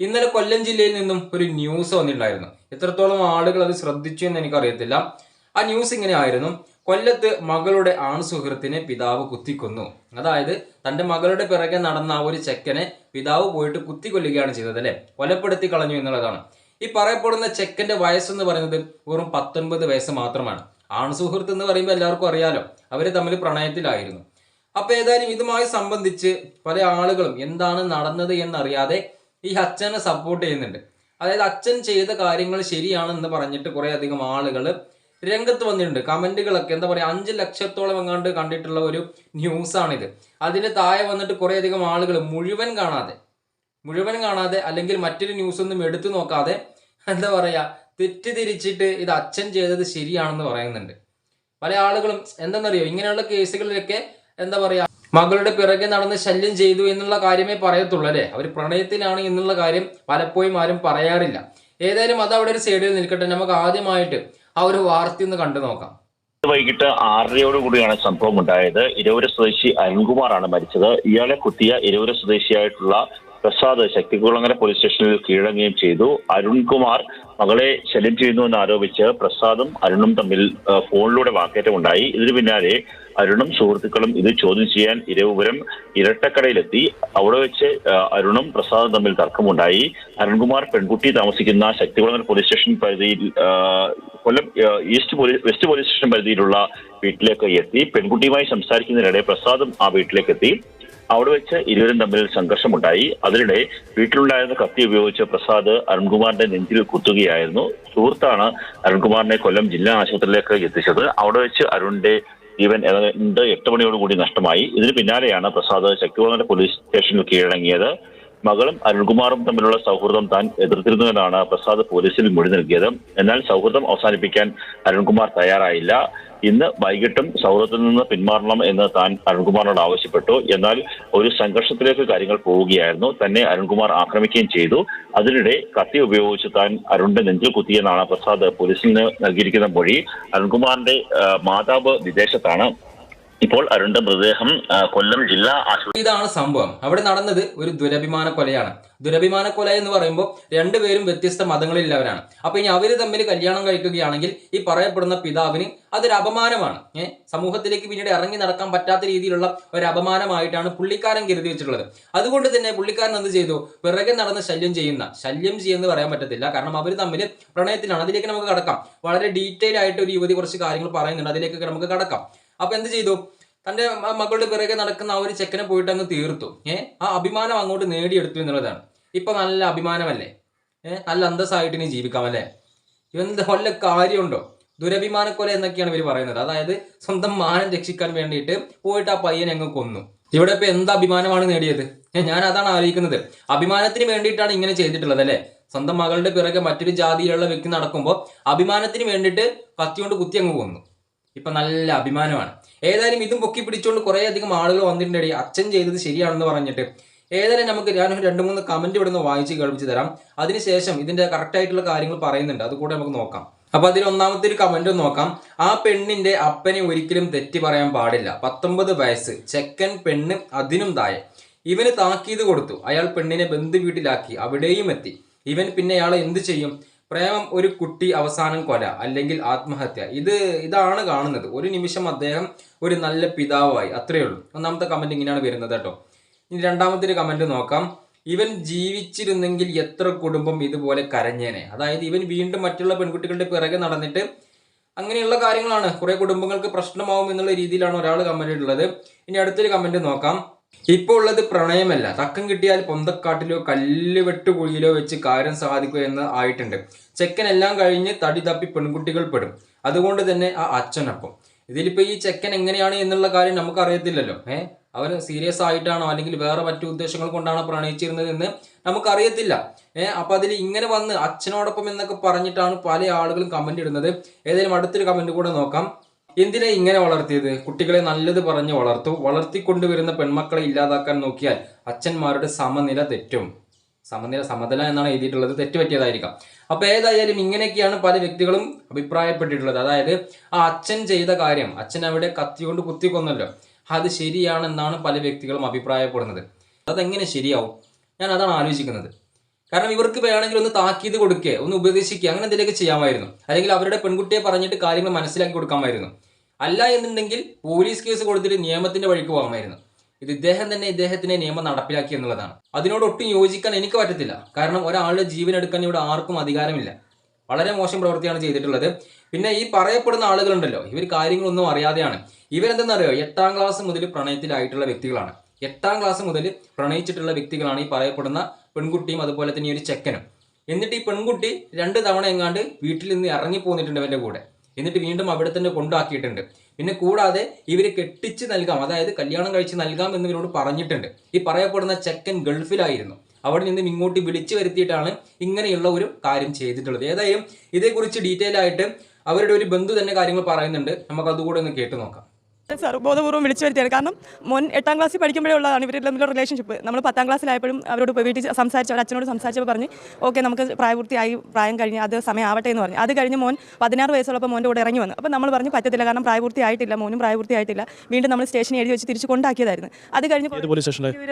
ഇന്നലെ കൊല്ലം ജില്ലയിൽ നിന്നും ഒരു ന്യൂസ് വന്നിട്ടുണ്ടായിരുന്നു. എത്രത്തോളം ആളുകൾ അത് ശ്രദ്ധിച്ചു എന്ന് എനിക്കറിയത്തില്ല. ആ ന്യൂസ് ഇങ്ങനെ ആയിരുന്നു. കൊല്ലത്ത് മകളുടെ ആൺ സുഹൃത്തിനെ പിതാവ് കുത്തിക്കൊന്നു. അതായത് തന്റെ മകളുടെ പിറകെ നടന്ന ആ ഒരു ചെക്കനെ പിതാവ് പോയിട്ട് കുത്തിക്കൊല്ലുകയാണ് ചെയ്തത് അല്ലെ? കൊലപ്പെടുത്തി കളഞ്ഞു എന്നുള്ളതാണ്. ഈ പറയപ്പെടുന്ന ചെക്കന്റെ വയസ്സെന്ന് പറയുന്നത് വെറും പത്തൊൻപത് വയസ്സ് മാത്രമാണ്. ആൺ സുഹൃത്ത് എന്ന് പറയുമ്പോൾ എല്ലാവർക്കും അറിയാലോ അവർ തമ്മിൽ പ്രണയത്തിലായിരുന്നു. അപ്പൊ ഏതായാലും ഇതുമായി സംബന്ധിച്ച് പല ആളുകളും എന്താണ് നടന്നത് എന്നറിയാതെ ഈ അച്ഛനെ സപ്പോർട്ട് ചെയ്യുന്നുണ്ട്. അതായത് അച്ഛൻ ചെയ്ത കാര്യങ്ങൾ ശരിയാണെന്ന് പറഞ്ഞിട്ട് കുറേ അധികം ആളുകൾ രംഗത്ത് വന്നിട്ടുണ്ട്. കമന്റുകളൊക്കെ എന്താ പറയാ അഞ്ച് ലക്ഷത്തോളം എങ്ങാണ്ട് കണ്ടിട്ടുള്ള ഒരു ന്യൂസാണിത്. അതിന് താഴെ വന്നിട്ട് കുറെ അധികം ആളുകൾ മുഴുവൻ കാണാതെ മുഴുവൻ കാണാതെ അല്ലെങ്കിൽ മറ്റൊരു ന്യൂസ് ഒന്നും എടുത്തു നോക്കാതെ എന്താ പറയാ തെറ്റിദ്ധരിച്ചിട്ട് ഇത് അച്ഛൻ ചെയ്തത് ശരിയാണെന്ന് പറയുന്നുണ്ട്. പല ആളുകളും എന്താണെന്നറിയോ ഇങ്ങനെയുള്ള കേസുകളിലൊക്കെ എന്താ പറയാ മകളുടെ പിറകെ നടന്ന് ശല്യം ചെയ്തു എന്നുള്ള കാര്യമേ പറയത്തുള്ളൂ അല്ലേ? അവർ പ്രണയത്തിലാണ് എന്നുള്ള കാര്യം പലപ്പോഴും ആരും പറയാറില്ല. ഏതായാലും അത് അവിടെ ഒരു സൈഡിൽ നിൽക്കട്ടെ. നമുക്ക് ആദ്യമായിട്ട് ആ ഒരു വാർത്ത ഒന്ന് കണ്ടു നോക്കാം. വൈകിട്ട് ആറരയോട് കൂടിയാണ് സംഭവം ഉണ്ടായത്. ഇരവര സ്വദേശി അരുൺകുമാറാണ് മരിച്ചത്. ഇയാളെ കുത്തിയ ഇരവര സ്വദേശിയായിട്ടുള്ള പ്രസാദ് ശക്തികുളങ്ങര പോലീസ് സ്റ്റേഷനിൽ കീഴടങ്ങുകയും ചെയ്തു. അരുൺകുമാർ മകളെ ശല്യം ചെയ്യുന്നു എന്ന് ആരോപിച്ച് പ്രസാദും അരുണും തമ്മിൽ ഫോണിലൂടെ വാക്കേറ്റമുണ്ടായി. ഇതിനു പിന്നാലെ അരുണും സുഹൃത്തുക്കളും ഇത് ചോദ്യം ചെയ്യാൻ ഇരവുപുരം ഇരട്ടക്കടയിലെത്തി. അവിടെ വെച്ച് അരുണും പ്രസാദും തമ്മിൽ തർക്കമുണ്ടായി. അരുൺകുമാർ പെൺകുട്ടി താമസിക്കുന്ന ശക്തികുളങ്ങര പോലീസ് സ്റ്റേഷൻ പരിധിയിൽ Kollam east police west police station പരിധിയിലുള്ള വീട്ടിലേക്ക് എത്തി. പെൺകുട്ടിയുമായി സംസാരിക്കുന്നതിനിടെ പ്രസാദും ആ വീട്ടിലേക്ക് എത്തി. അവിടെ വെച്ച് ഇരുവരും തമ്മിൽ സംഘർഷമുണ്ടായി. അതിനിടെ വീട്ടിലുണ്ടായിരുന്ന കത്തി ഉപയോഗിച്ച് പ്രസാദ് അരുൺകുമാറിന്റെ നെഞ്ചിൽ കുത്തുകയായിരുന്നു. സുഹൃത്താണ് അരുൺകുമാറിനെ കൊല്ലം ജില്ലാ ആശുപത്രിയിലേക്ക് എത്തിച്ചത്. അവിടെ വെച്ച് അരുണിന്റെ ജീവൻ ഏതാണ്ട് എട്ട് മണിയോടുകൂടി നഷ്ടമായി. ഇതിന് പിന്നാലെയാണ് പ്രസാദ് ശക്തികുളങ്ങര പോലീസ് സ്റ്റേഷനിൽ കീഴടങ്ങിയത്. മകളും അരുൺകുമാറും തമ്മിലുള്ള സൗഹൃദം താൻ എതിർത്തിരുന്നുവെന്നാണ് പ്രസാദ് പോലീസിൽ മൊഴി നൽകിയത്. എന്നാൽ സൗഹൃദം അവസാനിപ്പിക്കാൻ അരുൺകുമാർ തയ്യാറായില്ല. ഇന്ന് വൈകിട്ടും സൗഹൃദത്തിൽ നിന്ന് പിന്മാറണം എന്ന് താൻ അരുൺകുമാറിനോട് ആവശ്യപ്പെട്ടു. എന്നാൽ ഒരു സംഘർഷത്തിലേക്ക് കാര്യങ്ങൾ പോവുകയായിരുന്നു. തന്നെ അരുൺകുമാർ ആക്രമിക്കുകയും ചെയ്തു. അതിനിടെ കത്തി ഉപയോഗിച്ച് താൻ അരുണിന്റെ നെഞ്ചിൽ കുത്തിയെന്നാണ് പ്രസാദ് പോലീസിന് നൽകിയിരിക്കുന്ന മൊഴി. അരുൺകുമാറിന്റെ മാതാവ് വിദേശത്താണ്. ഇപ്പോൾ അരുണിന്റെ മൃതദേഹം കൊല്ലം ജില്ലാ ആശുപത്രി ഇതാണ് സംഭവം. അവിടെ നടന്നത് ഒരു ദുരഭിമാന കൊലയാണ്. ദുരഭിമാന കൊല എന്ന് പറയുമ്പോൾ രണ്ടുപേരും വ്യത്യസ്ത മതങ്ങളിലുള്ളവരാണ്. അപ്പൊ ഇനി അവർ തമ്മിൽ കല്യാണം കഴിക്കുകയാണെങ്കിൽ ഈ പറയപ്പെടുന്ന പിതാവിന് അതൊരു അപമാനമാണ്. ഏഹ് സമൂഹത്തിലേക്ക് പിന്നീട് ഇറങ്ങി നടക്കാൻ പറ്റാത്ത രീതിയിലുള്ള ഒരു അപമാനമായിട്ടാണ് പുള്ളിക്കാരൻ കരുതി വെച്ചിട്ടുള്ളത്. അതുകൊണ്ട് തന്നെ പുള്ളിക്കാരൻ എന്ത് ചെയ്തു? പിറകെ നടന്ന് ശല്യം ചെയ്യുന്ന ശല്യം ചെയ്യുന്ന പറയാൻ പറ്റത്തില്ല. കാരണം അവർ തമ്മിൽ പ്രണയത്തിലാണ്. അതിലേക്ക് നമുക്ക് കടക്കാം. വളരെ ഡീറ്റെയിൽ ആയിട്ട് ഒരു യുവതി കുറച്ച് കാര്യങ്ങൾ പറയുന്നുണ്ട്. അതിലേക്കൊക്കെ നമുക്ക് കടക്കാം. അപ്പൊ എന്ത് ചെയ്തു? തന്റെ മകളുടെ പിറകെ നടക്കുന്ന ആ ഒരു ചെക്കനെ പോയിട്ട് അങ്ങ് തീർത്തു. ഏഹ് ആ അഭിമാനം അങ്ങോട്ട് നേടിയെടുത്തു എന്നുള്ളതാണ്. ഇപ്പൊ നല്ല അഭിമാനമല്ലേ? ഏഹ് നല്ല അന്തസ്സായിട്ട് ഇനി ജീവിക്കാം അല്ലേ? എന്ത് വല്ല കാര്യമുണ്ടോ? ദുരഭിമാനക്കൊല എന്നൊക്കെയാണ് ഇവർ പറയുന്നത്. അതായത് സ്വന്തം മാനം രക്ഷിക്കാൻ വേണ്ടിയിട്ട് പോയിട്ട് ആ പയ്യനെ അങ്ങ് കൊന്നു. ഇവിടെ ഇപ്പൊ എന്ത് അഭിമാനമാണ് നേടിയത്? ഞാൻ അതാണ് ആലോചിക്കുന്നത്. അഭിമാനത്തിന് വേണ്ടിയിട്ടാണ് ഇങ്ങനെ ചെയ്തിട്ടുള്ളത് അല്ലേ? സ്വന്തം മകളുടെ പിറകെ മറ്റൊരു ജാതിയിലുള്ള വ്യക്തി നടക്കുമ്പോൾ അഭിമാനത്തിന് വേണ്ടിയിട്ട് കത്തിയോണ്ട് കുത്തി അങ്ങ് കൊന്നു. ഇപ്പൊ നല്ല അഭിമാനമാണ്. ഏതായാലും ഇതും പൊക്കി പിടിച്ചുകൊണ്ട് കുറെ അധികം ആളുകൾ വന്നിട്ടുണ്ടെടി അച്ഛൻ ചെയ്തത് ശരിയാണെന്ന് പറഞ്ഞിട്ട്. ഏതായാലും നമുക്ക് ഞാൻ രണ്ട് മൂന്ന് കമന്റ് ഇവിടെ നിന്ന് വായിച്ച് കേൾപ്പിച്ച് തരാം. അതിനുശേഷം ഇതിന്റെ കറക്റ്റ് ആയിട്ടുള്ള കാര്യങ്ങൾ പറയുന്നുണ്ട്. അതുകൂടെ നമുക്ക് നോക്കാം. അപ്പൊ അതിൽ ഒന്നാമത്തെ ഒരു കമന്റ് നോക്കാം. ആ പെണ്ണിന്റെ അപ്പനെ ഒരിക്കലും തെറ്റി പറയാൻ പാടില്ല. പത്തൊമ്പത് വയസ്സ് ചെക്കൻ പെണ്ണ് അതിനും താഴെ. ഇവന് താക്കീത് കൊടുത്തു. അയാൾ പെണ്ണിനെ ബന്ധു വീട്ടിലാക്കി അവിടെയും എത്തി. ഇവൻ പിന്നെ അയാളെ എന്ത് ചെയ്യും? പ്രേമം ഒരു കുട്ടി അവസാനം കൊല അല്ലെങ്കിൽ ആത്മഹത്യ. ഇത് ഇതാണ് കാണുന്നത്. ഒരു നിമിഷം അദ്ദേഹം ഒരു നല്ല പിതാവായി. അത്രയേ ഉള്ളൂ. ഒന്നാമത്തെ കമന്റ് ഇങ്ങനെയാണ് വരുന്നത് കേട്ടോ. ഇനി രണ്ടാമത്തെ ഒരു കമന്റ് നോക്കാം. ഇവൻ ജീവിച്ചിരുന്നെങ്കിൽ എത്ര കുടുംബം ഇതുപോലെ കരഞ്ഞേനെ. അതായത് ഇവൻ വീണ്ടും മറ്റുള്ള പെൺകുട്ടികളുടെ പിറകെ നടന്നിട്ട് അങ്ങനെയുള്ള കാര്യങ്ങളാണ്. കുറേ കുടുംബങ്ങൾക്ക് പ്രശ്നമാവും എന്നുള്ള രീതിയിലാണ് ഒരാൾ കമന്റ് ഇട്ടുള്ളത്. ഇനി അടുത്തൊരു കമന്റ് നോക്കാം. ഇപ്പോൾ ഉള്ളത് പ്രണയമല്ല. തക്കം കിട്ടിയാൽ പൊന്തക്കാട്ടിലോ കല്ല് വെട്ടുകുഴിയിലോ വെച്ച് കാര്യം സാധിക്കുക എന്ന് ആയിട്ടുണ്ട്. ചെക്കൻ എല്ലാം കഴിഞ്ഞ് തടി തപ്പി പെൺകുട്ടികൾ പെടും. അതുകൊണ്ട് തന്നെ ആ അച്ഛനൊപ്പം. ഇതിലിപ്പോ ഈ ചെക്കൻ എങ്ങനെയാണ് എന്നുള്ള കാര്യം നമുക്ക് അറിയത്തില്ലല്ലോ ഏഹ് അവർ സീരിയസ് ആയിട്ടാണോ അല്ലെങ്കിൽ വേറെ മറ്റു ഉദ്ദേശങ്ങൾ കൊണ്ടാണോ പ്രണയിച്ചിരുന്നത് എന്ന് നമുക്കറിയത്തില്ല. ഏഹ് അപ്പൊ അതിൽ ഇങ്ങനെ വന്ന് അച്ഛനോടൊപ്പം എന്നൊക്കെ പറഞ്ഞിട്ടാണ് പല ആളുകളും കമന്റ് ഇടുന്നത്. ഏതായാലും അടുത്തൊരു കമന്റ് കൂടെ നോക്കാം. എന്തിനാ ഇങ്ങനെ വളർത്തിയത്? കുട്ടികളെ നല്ലത് പറഞ്ഞ് വളർത്തു വളർത്തിക്കൊണ്ടുവരുന്ന പെൺമക്കളെ ഇല്ലാതാക്കാൻ നോക്കിയാൽ അച്ഛന്മാരുടെ സമനില തെറ്റും. സമനില സമതല എന്നാണ് എഴുതിയിട്ടുള്ളത്. തെറ്റുപറ്റിയതായിരിക്കാം. അപ്പൊ ഏതായാലും ഇങ്ങനെയൊക്കെയാണ് പല വ്യക്തികളും അഭിപ്രായപ്പെട്ടിട്ടുള്ളത്. അതായത് ആ അച്ഛൻ ചെയ്ത കാര്യം അച്ഛൻ അവിടെ കത്തികൊണ്ട് കൊണ്ട് കുത്തിക്കൊന്നല്ലോ. അത് ശരിയാണെന്നാണ് പല വ്യക്തികളും അഭിപ്രായപ്പെടുന്നത്. അതെങ്ങനെ ശരിയാവും? ഞാൻ അതാണ് ആലോചിക്കുന്നത്. കാരണം ഇവർക്ക് വേണമെങ്കിൽ ഒന്ന് താക്കീത് കൊടുക്കുക ഒന്ന് ഉപദേശിക്കുക അങ്ങനെ എന്തെങ്കിലുമൊക്കെ ചെയ്യാമായിരുന്നു. അല്ലെങ്കിൽ അവരുടെ പെൺകുട്ടിയെ പറഞ്ഞിട്ട് കാര്യങ്ങൾ മനസ്സിലാക്കി കൊടുക്കാമായിരുന്നു. അല്ല എന്നുണ്ടെങ്കിൽ പോലീസ് കേസ് കൊടുത്തിട്ട് നിയമത്തിന്റെ വഴിക്ക് പോകാമായിരുന്നു. ഇത് ഇദ്ദേഹം തന്നെ ഇദ്ദേഹത്തിനെ നിയമം നടപ്പിലാക്കി എന്നുള്ളതാണ്. അതിനോട് ഒട്ടും യോജിക്കാൻ എനിക്ക് പറ്റത്തില്ല. കാരണം ഒരാളുടെ ജീവൻ എടുക്കാൻ ഇവിടെ ആർക്കും അധികാരമില്ല. വളരെ മോശം പ്രവൃത്തിയാണ് ചെയ്തിട്ടുള്ളത്. പിന്നെ ഈ പറയപ്പെടുന്ന ആളുകളുണ്ടല്ലോ ഇവർ കാര്യങ്ങളൊന്നും അറിയാതെയാണ്. ഇവരെന്തെന്നറിയോ? എട്ടാം ക്ലാസ് മുതൽ പ്രണയത്തിലായിട്ടുള്ള വ്യക്തികളാണ്. എട്ടാം ക്ലാസ് മുതൽ പ്രണയിച്ചിട്ടുള്ള വ്യക്തികളാണ് ഈ പറയപ്പെടുന്ന പെൺകുട്ടിയും അതുപോലെ തന്നെ ഈ ഒരു ചെക്കനും. എന്നിട്ട് ഈ പെൺകുട്ടി രണ്ട് തവണ എങ്ങാണ്ട് വീട്ടിൽ നിന്ന് ഇറങ്ങി പോന്നിട്ടുണ്ട് അവന്റെ കൂടെ. എന്നിട്ട് വീണ്ടും അവിടെ തന്നെ കൊണ്ടാക്കിയിട്ടുണ്ട്. പിന്നെ കൂടാതെ ഇവർ കെട്ടിച്ച് നൽകാം അതായത് കല്യാണം കഴിച്ച് നൽകാം എന്ന് ഇവരോട് പറഞ്ഞിട്ടുണ്ട്. ഈ പറയപ്പെടുന്ന ചെക്കൻ ഗൾഫിലായിരുന്നു. അവിടെ നിന്നും ഇങ്ങോട്ട് വിളിച്ചു വരുത്തിയിട്ടാണ് ഇങ്ങനെയുള്ള ഒരു കാര്യം ചെയ്തിട്ടുള്ളത്. ഏതായാലും ഇതേക്കുറിച്ച് ഡീറ്റെയിൽ ആയിട്ട് അവരുടെ ഒരു ബന്ധു തന്നെ കാര്യങ്ങൾ പറയുന്നുണ്ട്. നമുക്ക് അതുകൂടെ ഒന്ന് കേട്ടു നോക്കാം. സാർ ബോധപൂർവം വിളിച്ചു വരുത്തിയാണ്. കാരണം മോൻ എട്ടാം ക്ലാസ്സിൽ പഠിക്കുമ്പോഴേ ഉള്ളതാണ് ഇവരുടെ തമ്മിലുള്ള റിലേഷൻഷിപ്പ് നമ്മൾ പത്താം ക്ലാസ്സിലായപ്പോഴും അവരോട് വീട്ടിൽ സംസാരിച്ചു അവർ അച്ഛനോട് സംസാരിച്ചപ്പോൾ പറഞ്ഞ് ഓക്കെ നമുക്ക് പ്രായപൂർത്തിയായി പ്രായം കഴിഞ്ഞ് അത് സമയം ആവട്ടെ എന്ന് പറഞ്ഞു. അത് കഴിഞ്ഞ് മോൻ പതിനാറ് വയസ്സുള്ളപ്പോൾ മോന്റെ കൂടെ ഇറങ്ങി വന്നു. അപ്പോൾ നമ്മൾ പറഞ്ഞ് പറ്റത്തില്ല കാരണം പ്രായപൂർത്തി ആയിട്ടില്ല മോനും പ്രായപൂർത്തി ആയിട്ടില്ല വീണ്ടും നമ്മൾ സ്റ്റേഷനിൽ എഴുതി വെച്ച് തിരിച്ച് കൊണ്ടാക്കിയതായിരുന്നു. അത് കഴിഞ്ഞ്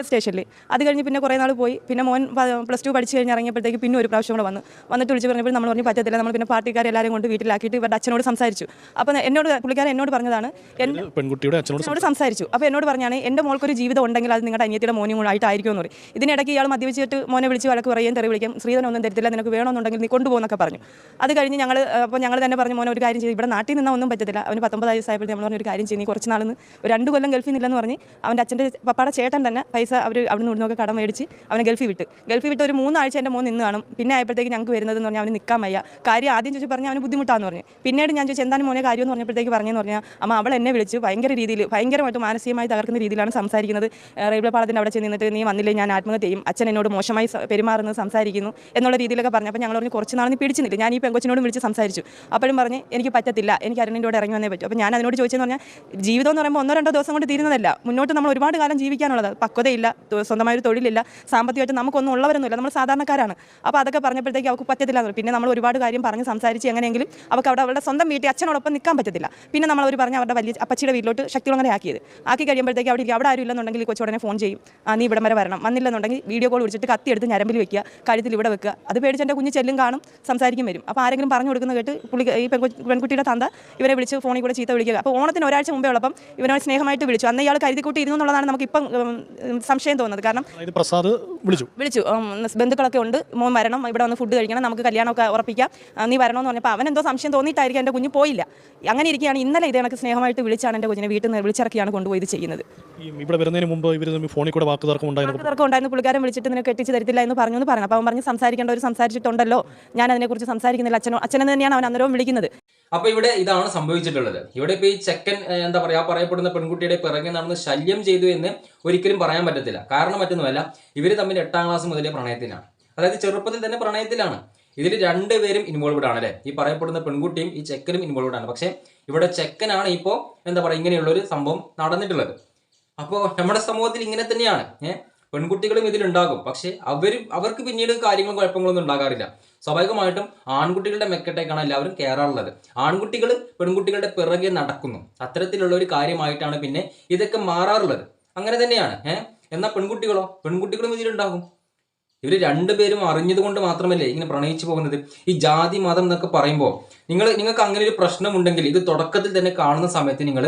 സ്റ്റേഷനിൽ. അത് കഴിഞ്ഞ് പിന്നെ കുറേ നാൾ പോയി. പിന്നെ മോൻ പ്ലസ് ടു പഠിച്ച് കഴിഞ്ഞ് ഇറങ്ങിയപ്പോഴത്തേക്ക് പിന്നെ ഒരു പ്രാവശ്യം കൂടെ വന്നു. വന്നിട്ട് വിളിച്ച് പറഞ്ഞപ്പോൾ നമ്മൾ പറഞ്ഞു പറ്റത്തില്ല നമ്മൾ പിന്നെ പാർട്ടിക്കാരെല്ലാവരും കൊണ്ട് വീട്ടിലാക്കിയിട്ട് ഇവരുടെ അച്ഛനോട് സംസാരിച്ചു. അപ്പോൾ എന്നോട് പുള്ളിക്കാരൻ എന്നോട് പറഞ്ഞതാണ് എന്റെ പെൺകുട്ടിയുടെ അച്ഛനോട് സംസാരിച്ചു. അപ്പോൾ എന്നോട് പറഞ്ഞാണ് എന്റെ മോൾക്കൊരു ജീവിതം ഉണ്ടെങ്കിൽ അത് നിങ്ങളുടെ അനിയത്തിയുടെ മോനും കൂടെ ആയിട്ടായിരിക്കും എന്ന് പറയും. ഇതിനിടയ്ക്ക് ഇയാൾ മദ്യപിച്ചിട്ട് മോനെ വിളിച്ച് വഴക്ക് പറയുകയും തെറി വിളിക്കും. ശ്രീധനൊന്നും തരത്തില്ല നിനക്ക് വേണമെന്നുണ്ടെങ്കിൽ നീ കൊണ്ടുപോകുന്നൊക്കെ പറഞ്ഞു. അത് കഴിഞ്ഞ് ഞങ്ങൾ അപ്പോൾ ഞങ്ങൾ തന്നെ പറഞ്ഞു മോനെ ഒരു കാര്യം ചെയ്ത് ഇവിടെ നാട്ടിൽ നിന്നാൽ ഒന്നും പറ്റത്തില്ല. അവന് പത്തൊമ്പത് വയസ്സായപ്പോൾ നമ്മൾ പറഞ്ഞു ഒരു കാര്യം ചെയ്യും നീ കുറച്ച് നാളിന്ന് ഒരു രണ്ട് കൊല്ലം ഗൾഫിൽ നിന്നില്ലെന്ന് പറഞ്ഞ് അവന്റെ അച്ഛന്റെ പപ്പാടെ ചേട്ടൻ തന്നെ പൈസ അവർ അവിടെ നിന്ന് ഇവിടുന്നൊക്കെ കടം മേടിച്ച് അവനെ ഗൾഫിൽ വിട്ട്. ഗൾഫിൽ വിട്ട് ഒരു മൂന്നാഴ്ച എന്റെ മോൻ നിന്ന് കാണും പിന്നെ ആയപ്പോഴത്തേക്ക് ഞങ്ങൾക്ക് വരുന്നതെന്ന് പറഞ്ഞാൽ അവന് നിൽക്കാൻ വയ്യ. കാര്യം ആദ്യം ചോദിച്ചു പറഞ്ഞാൽ അവന് ബുദ്ധിമുട്ടാന്ന് പറഞ്ഞു. പിന്നീട് ഞാൻ ചോദിച്ചു എന്താണ് മോനെ കാര്യം? എന്ന് പറഞ്ഞപ്പോഴത്തേക്ക് പറഞ്ഞെന്ന് പറഞ്ഞാൽ അമ്മ അവൾ എന്നെ വിളിച്ച്. ഭയങ്കര രീതിയിൽ ഭയങ്കരമായിട്ട് മാനസികമായി തകർക്കുന്ന രീതിയിലാണ് സംസാരിക്കുന്നത്. റെയിൽവേ പാളത്തിന്റെ അവിടെ ചെന്ന് നിന്നിട്ട് നീ വന്നില്ലേ ഞാൻ ആത്മഹത്യ ചെയ്യും അച്ഛൻ എന്നോട് മോശമായി പെരുമാറുന്നത് സംസാരിക്കുന്നു എന്നുള്ള രീതിയിലൊക്കെ പറഞ്ഞു. അപ്പോൾ ഞങ്ങൾ പറഞ്ഞു കുറച്ച് നാളൊന്നും നീ പിടിച്ചില്ല ഞാൻ ഈ പെങ്കൊച്ചിനോടും വിളിച്ച് സംസാരിച്ചു. അപ്പോഴും പറഞ്ഞ് എനിക്ക് പറ്റത്തില്ല. എനിക്ക് അരുണിന്റെ ഇറങ്ങി വന്നേ പറ്റും. അപ്പോൾ ഞാൻ അതിനോട് ചോദിച്ചെന്ന് പറഞ്ഞാൽ ജീവിതം എന്ന് പറയുമ്പോൾ ഒന്നോ രണ്ടോ ദിവസം കൊണ്ട് തീരുന്നതല്ല. മുന്നോട്ട് നമ്മൾ ഒരുപാട് കാലം ജീവിക്കാനുള്ളത്. പക്വതയില്ല സ്വന്തമായ ഒരു തൊഴിലില്ല. സാമ്പത്തികമായിട്ട് നമുക്കൊന്നും ഉള്ളവരൊന്നുമില്ല. നമ്മൾ സാധാരണക്കാരാണ്. അപ്പോൾ അതൊക്കെ പറഞ്ഞപ്പോഴത്തേക്ക് അവർക്ക് പറ്റത്തില്ല. പിന്നെ നമ്മൾ ഒരുപാട് കാര്യം പറഞ്ഞ് സംസാരിച്ച് എങ്ങനെയെങ്കിലും അവർക്ക് അവിടെ അവരുടെ സ്വന്തം വീട്ടിൽ അച്ഛനോടൊപ്പം നിൽക്കാൻ പറ്റത്തില്ല. പിന്നെ നമ്മൾ അവർ പറഞ്ഞ് അവരുടെ വലിയ അപ്പച്ചിയുടെ വീട്ടിലോട്ട് ശക്തികുളങ്ങനെ ആക്കിയത്. ആക്കി കഴിയുമ്പോഴത്തേക്ക് അവിടെ. അവിടെ ആരും ഇല്ലെന്നുണ്ടെങ്കിൽ ഈ കൊച്ചുടനെ ഫോൺ ചെയ്യും. ആ നീ ഇവിടം വരെ വരണം. വന്നില്ലെന്നുണ്ടെങ്കിൽ വീഡിയോ കോൾ വിളിച്ചിട്ട് കത്തി എടുത്ത് ഞരമ്പിൽ വെക്കുക. കഴുത്തിൽ ഇവിടെ വെക്കുക. അത് പേടിച്ച് എന്റെ കുഞ്ഞ് ചെല്ലും കാണും സംസാരിക്കും വരും. അപ്പോൾ ആരെങ്കിലും പറഞ്ഞു കൊടുക്കുന്ന കേട്ട് പുള്ളി ഈ പെൺകു- പെൺകുട്ടിയുടെ തന്ത ഇവരെ വിളിച്ച് ഫോണിൽ കൂടെ ചീത്ത വിളിക്കുക. അപ്പോൾ ഓണത്തിന് ഒരാഴ്ച മുമ്പേ ഉള്ളപ്പം ഇവനോട് സ്നേഹമായിട്ട് വിളിച്ചു. അന്ന് ഇയാൾ കരുതിക്കൂട്ടി ഇരുന്നു എന്നുള്ളതാണ് നമുക്കിപ്പം സംശയം തോന്നുന്നത്. കാരണം പ്രസാദ് വിളിച്ചു. വിളിച്ചു. ബന്ധുക്കളൊക്കെ ഉണ്ട്. മോൻ വരണം ഇവിടെ വന്ന് ഫുഡ് കഴിക്കണം നമുക്ക് കല്യാണമൊക്കെ ഉറപ്പിക്കാം. നീ വരണമെന്ന് പറഞ്ഞപ്പോൾ അവൻ എന്തോ സംശയം തോന്നിയിട്ടായിരിക്കും എന്റെ കുഞ്ഞ് പോയില്ല. അങ്ങനെ ഇരിക്കുകയാണ്. ഇന്നലെ ഇത് കണക്ക് സ്നേഹമായിട്ട് വിളിച്ചാണ് എന്റെ കുഞ്ഞിനെ വീട്ടിൽ നിന്ന് വിളിച്ചിറക്കിയാണ് കൊണ്ടുപോയി ഇത് ചെയ്യുന്നത്. ഇവിടെ വരുന്നതിന് മുമ്പ് ഇവർ തമ്മിൽ ഫോണിൽ കൂടെ വാക്ക് തർക്കം ഉണ്ടായിരുന്നു. തർക്കം ഉണ്ടായിരുന്നു. പുള്ളിക്കാരൻ വിളിച്ചിട്ട് നിനക്ക് കെട്ടിച്ച് തരത്തില്ല എന്ന് പറഞ്ഞു എന്ന് പറഞ്ഞു. അപ്പോൾ അവൻ പറഞ്ഞ് സംസാരിക്കേണ്ട ഒരു സംസാരിച്ചിട്ടുണ്ടല്ലോ. ഞാൻ അതിനെക്കുറിച്ച് സംസാരിക്കുന്നില്ല. അച്ഛനോ അച്ഛനെ തന്നെയാണ് അവൻ അന്നേരവും വിളിക്കുന്നത്. അപ്പൊ ഇവിടെ ഇതാണ് സംഭവിച്ചിട്ടുള്ളത്. ഇവിടെ ഇപ്പൊ ഈ ചെക്കൻ എന്താ പറയാ ആ പറയപ്പെടുന്ന പെൺകുട്ടിയുടെ പിറകെ നടന്ന് ശല്യം ചെയ്തു എന്ന് ഒരിക്കലും പറയാൻ പറ്റത്തില്ല. കാരണം മറ്റൊന്നുമല്ല ഇവർ തമ്മിൽ എട്ടാം ക്ലാസ് മുതലേ പ്രണയത്തിലാണ്. അതായത് ചെറുപ്പത്തിൽ തന്നെ പ്രണയത്തിലാണ്. ഇതിൽ രണ്ടുപേരും ഇൻവോൾവ്ഡ് ആണ് അല്ലെ? ഈ പറയപ്പെടുന്ന പെൺകുട്ടിയും ഈ ചെക്കനും ഇൻവോൾവ്ഡ് ആണ്. പക്ഷെ ഇവിടെ ചെക്കനാണ് ഇപ്പോ എന്താ പറയുക ഇങ്ങനെയുള്ള ഒരു സംഭവം നടന്നിട്ടുള്ളത്. അപ്പോൾ നമ്മുടെ സമൂഹത്തിൽ ഇങ്ങനെ തന്നെയാണ്. ഏഹ് പെൺകുട്ടികളും ഇതിലുണ്ടാകും. പക്ഷെ അവർ അവർക്ക് പിന്നീട് കാര്യങ്ങളും കുഴപ്പങ്ങളൊന്നും ഉണ്ടാകാറില്ല. സ്വാഭാവികമായിട്ടും ആൺകുട്ടികളുടെ മെക്കറ്റേക്കാണ് എല്ലാവരും കയറാറുള്ളത് ആൺകുട്ടികൾ പെൺകുട്ടികളുടെ പിറകെ നടക്കുന്നു. അത്തരത്തിലുള്ള ഒരു കാര്യമായിട്ടാണ് പിന്നെ ഇതൊക്കെ മാറാറുള്ളത്. അങ്ങനെ തന്നെയാണ്. ഏഹ് എന്നാൽ പെൺകുട്ടികളോ? പെൺകുട്ടികളും ഇതിലുണ്ടാകും. ഇവർ രണ്ടുപേരും അറിഞ്ഞത് കൊണ്ട് മാത്രമല്ലേ ഇങ്ങനെ പ്രണയിച്ചു പോകുന്നത്? ഈ ജാതി മതം എന്നൊക്കെ പറയുമ്പോൾ നിങ്ങൾ നിങ്ങൾക്ക് അങ്ങനെ ഒരു പ്രശ്നമുണ്ടെങ്കിൽ ഇത് തുടക്കത്തിൽ തന്നെ കാണുന്ന സമയത്ത് നിങ്ങൾ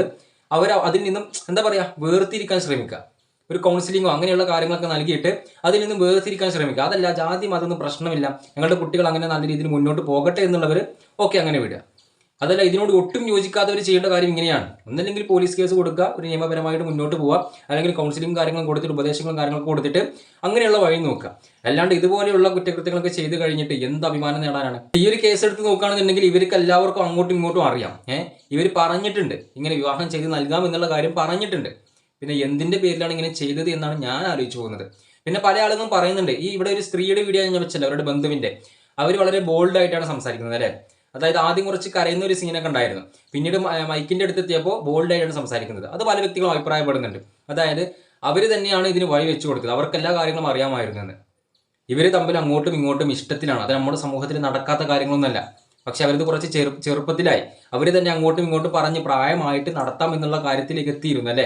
അവർ അതിൽ നിന്നും എന്താ പറയുക വേർതിരിക്കാൻ ശ്രമിക്കുക. ഒരു കൗൺസിലിങ്ങോ അങ്ങനെയുള്ള കാര്യങ്ങളൊക്കെ നൽകിയിട്ട് അതിൽ നിന്നും വേർതിരിക്കാൻ ശ്രമിക്കുക. അതല്ല ജാതി മതം ഒന്നും പ്രശ്നമില്ല. ഞങ്ങളുടെ കുട്ടികൾ അങ്ങനെ നല്ല രീതിയിൽ മുന്നോട്ട് പോകട്ടെ എന്നുള്ളവർ ഓക്കെ അങ്ങനെ വിടുക. അതല്ല ഇതിനോട് ഒട്ടും യോജിക്കാത്തവർ ചെയ്യേണ്ട കാര്യം ഇങ്ങനെയാണ്. ഒന്നല്ലെങ്കിൽ പോലീസ് കേസ് കൊടുക്കുക ഒരു നിയമപരമായിട്ട് മുന്നോട്ട് പോവുക അല്ലെങ്കിൽ കൗൺസിലിംഗ് കാര്യങ്ങളും കൊടുത്തിട്ട് ഉപദേശങ്ങളും കാര്യങ്ങളൊക്കെ കൊടുത്തിട്ട് അങ്ങനെയുള്ള വഴി നോക്കുക. അല്ലാണ്ട് ഇതുപോലെയുള്ള കുറ്റകൃത്യങ്ങളൊക്കെ ചെയ്ത് കഴിഞ്ഞിട്ട് എന്ത് അഭിമാനം നേടാനാണ്? ഈ ഒരു കേസ് എടുത്ത് നോക്കുകയാണെന്നുണ്ടെങ്കിൽ ഇവർക്ക് എല്ലാവർക്കും അങ്ങോട്ടും ഇങ്ങോട്ടും അറിയാം. ഏഹ് ഇവർ പറഞ്ഞിട്ടുണ്ട് ഇങ്ങനെ വിവാഹം ചെയ്ത് നൽകാം എന്നുള്ള കാര്യം പറഞ്ഞിട്ടുണ്ട്. പിന്നെ എന്തിന്റെ പേരിലാണ് ഇങ്ങനെ ചെയ്തത് എന്നാണ് ഞാൻ ആലോചിച്ചു പോകുന്നത്. പിന്നെ പല ആളുകളും പറയുന്നുണ്ട് ഈ ഇവിടെ ഒരു സ്ത്രീയുടെ വീഡിയോ ഞാൻ വെച്ചല്ലോ അവരുടെ ബന്ധുവിന്റെ. അവർ വളരെ ബോൾഡായിട്ടാണ് സംസാരിക്കുന്നത് അല്ലേ? അതായത് ആദ്യം കുറച്ച് കരയുന്ന ഒരു സീനൊക്കെ ഉണ്ടായിരുന്നു. പിന്നീട് മൈക്കിന്റെ അടുത്ത് എത്തിയപ്പോൾ ബോൾഡായിട്ടാണ് സംസാരിക്കുന്നത്. അത് പല വ്യക്തികളും അഭിപ്രായപ്പെടുന്നുണ്ട്. അതായത് അവർ തന്നെയാണ് ഇതിന് വഴി വെച്ചു കൊടുത്തത് അവർക്ക് എല്ലാ കാര്യങ്ങളും അറിയാമായിരുന്നു എന്ന്. ഇവർ തമ്മിൽ അങ്ങോട്ടും ഇങ്ങോട്ടും ഇഷ്ടത്തിലാണ്. അത് നമ്മുടെ സമൂഹത്തിൽ നടക്കാത്ത കാര്യങ്ങളൊന്നുമല്ല. പക്ഷെ അവരിത് കുറച്ച് ചെറു ചെറുപ്പത്തിലായി. അവർ തന്നെ അങ്ങോട്ടും ഇങ്ങോട്ടും പറഞ്ഞ് പ്രായമായിട്ട് നടത്താം എന്നുള്ള കാര്യത്തിലേക്ക് എത്തിയിരുന്നു അല്ലേ?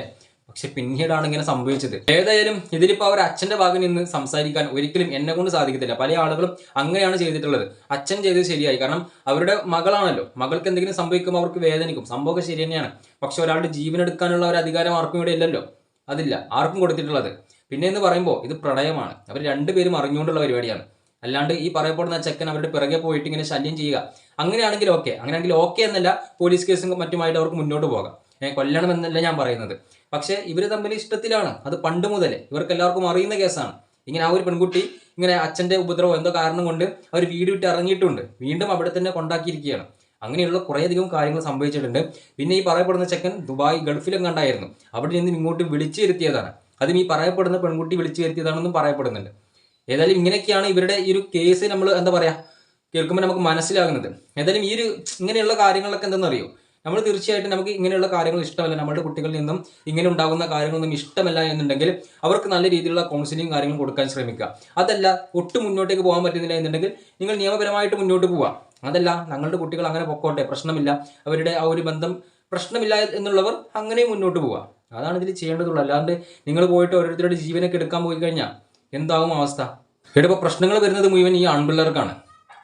പക്ഷെ പിന്നീടാണ് ഇങ്ങനെ സംഭവിച്ചത്. ഏതായാലും ഇതിലിപ്പോൾ അവർ അച്ഛന്റെ ഭാഗം നിന്ന് സംസാരിക്കാൻ ഒരിക്കലും എന്നെ കൊണ്ട് സാധിക്കത്തില്ല. പല ആളുകളും അങ്ങനെയാണ് ചെയ്തിട്ടുള്ളത്. അച്ഛൻ ചെയ്തത് ശരിയായി. കാരണം അവരുടെ മകളാണല്ലോ. മകൾക്ക് എന്തെങ്കിലും സംഭവിക്കുമ്പോൾ അവർക്ക് വേദനിക്കും. സംഭവമൊക്കെ ശരി തന്നെയാണ്. പക്ഷെ ഒരാളുടെ ജീവൻ എടുക്കാനുള്ള ഒരു അധികാരം ആർക്കും ഇവിടെ ഇല്ലല്ലോ. അതില്ല. ആർക്കും കൊടുത്തിട്ടുള്ളത്. പിന്നെ എന്ന് പറയുമ്പോൾ ഇത് പ്രണയമാണ്. അവർ രണ്ടുപേരും അറിഞ്ഞുകൊണ്ടുള്ള പരിപാടിയാണ്. അല്ലാണ്ട് ഈ പറയപ്പെടുന്ന ചെക്കൻ അവരുടെ പിറകെ പോയിട്ട് ഇങ്ങനെ ശല്യം ചെയ്യുക. അങ്ങനെയാണെങ്കിൽ ഓക്കെ അങ്ങനെയാണെങ്കിൽ ഓക്കെ എന്നല്ല പോലീസ് കേസും മറ്റുമായിട്ട് അവർക്ക് മുന്നോട്ട് പോകാം. ഏ, കൊല്ലണം എന്നല്ല ഞാൻ പറയുന്നത്. പക്ഷേ ഇവർ തമ്മിൽ ഇഷ്ടത്തിലാണ്. അത് പണ്ട് മുതലേ. ഇവർക്ക് എല്ലാവർക്കും അറിയുന്ന കേസാണ്. ഇങ്ങനെ ആ ഒരു പെൺകുട്ടി ഇങ്ങനെ അച്ഛന്റെ ഉപദ്രവം എന്തോ കാരണം കൊണ്ട് അവർ വീട് വിട്ട് ഇറങ്ങിയിട്ടുണ്ട്. വീണ്ടും അവിടെ തന്നെ കൊണ്ടാക്കിയിരിക്കുകയാണ്. അങ്ങനെയുള്ള കുറേയധികം കാര്യങ്ങൾ സംഭവിച്ചിട്ടുണ്ട്. പിന്നെ ഈ പറയപ്പെടുന്ന ചെക്കൻ ദുബായ് ഗൾഫിലും കണ്ടായിരുന്നു. അവിടെ നിന്ന് ഇങ്ങോട്ട് വിളിച്ചു വരുത്തിയതാണ്. അതും ഈ പറയപ്പെടുന്ന പെൺകുട്ടി വിളിച്ചു വരുത്തിയതാണെന്നും പറയപ്പെടുന്നുണ്ട്. ഏതായാലും ഇങ്ങനെയൊക്കെയാണ് ഇവരുടെ ഈ ഒരു കേസ് നമ്മൾ എന്താ പറയുക കേൾക്കുമ്പോൾ നമുക്ക് മനസ്സിലാകുന്നത്. ഏതായാലും ഈ ഒരു ഇങ്ങനെയുള്ള കാര്യങ്ങളൊക്കെ എന്തെന്നറിയോ? നമ്മൾ തീർച്ചയായിട്ടും നമുക്ക് ഇങ്ങനെയുള്ള കാര്യങ്ങൾ ഇഷ്ടമല്ല. നമ്മുടെ കുട്ടികളിൽ നിന്നും ഇങ്ങനെ ഉണ്ടാകുന്ന കാര്യങ്ങളൊന്നും ഇഷ്ടമല്ല എന്നുണ്ടെങ്കിൽ അവർക്ക് നല്ല രീതിയിലുള്ള കൗൺസിലിംഗ് കാര്യങ്ങൾ കൊടുക്കാൻ ശ്രമിക്കുക. അതല്ല ഒട്ടും മുന്നോട്ടേക്ക് പോകാൻ പറ്റുന്നില്ല എന്നുണ്ടെങ്കിൽ നിങ്ങൾ നിയമപരമായിട്ട് മുന്നോട്ട് പോവുക. അതല്ല ഞങ്ങളുടെ കുട്ടികൾ അങ്ങനെ പൊക്കോട്ടെ പ്രശ്നമില്ല. അവരുടെ ആ ഒരു ബന്ധം പ്രശ്നമില്ല എന്നുള്ളവർ അങ്ങനെ മുന്നോട്ട് പോവുക. അതാണ് ഇതിൽ ചെയ്യേണ്ടതുള്ളൂ. അല്ലാണ്ട് നിങ്ങൾ പോയിട്ട് ഓരോരുത്തരുടെ ജീവനൊക്കെ എടുക്കാൻ പോയി കഴിഞ്ഞാൽ എന്താവും അവസ്ഥ? ഇവിടെ ഇപ്പോൾ പ്രശ്നങ്ങൾ വരുന്നത് മുഴുവൻ ഈ ആൺപിള്ളേർക്കാണ്.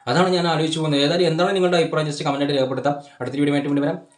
അതാണ് ഞാൻ ആലോചിച്ചു പോകുന്നത്. ഏതായാലും എന്താണ് നിങ്ങളുടെ അഭിപ്രായം? ജസ്റ്റ് കമന്റായിട്ട് രേഖപ്പെടുത്താം. അടുത്ത വീഡിയോ വീണ്ടും വരാം.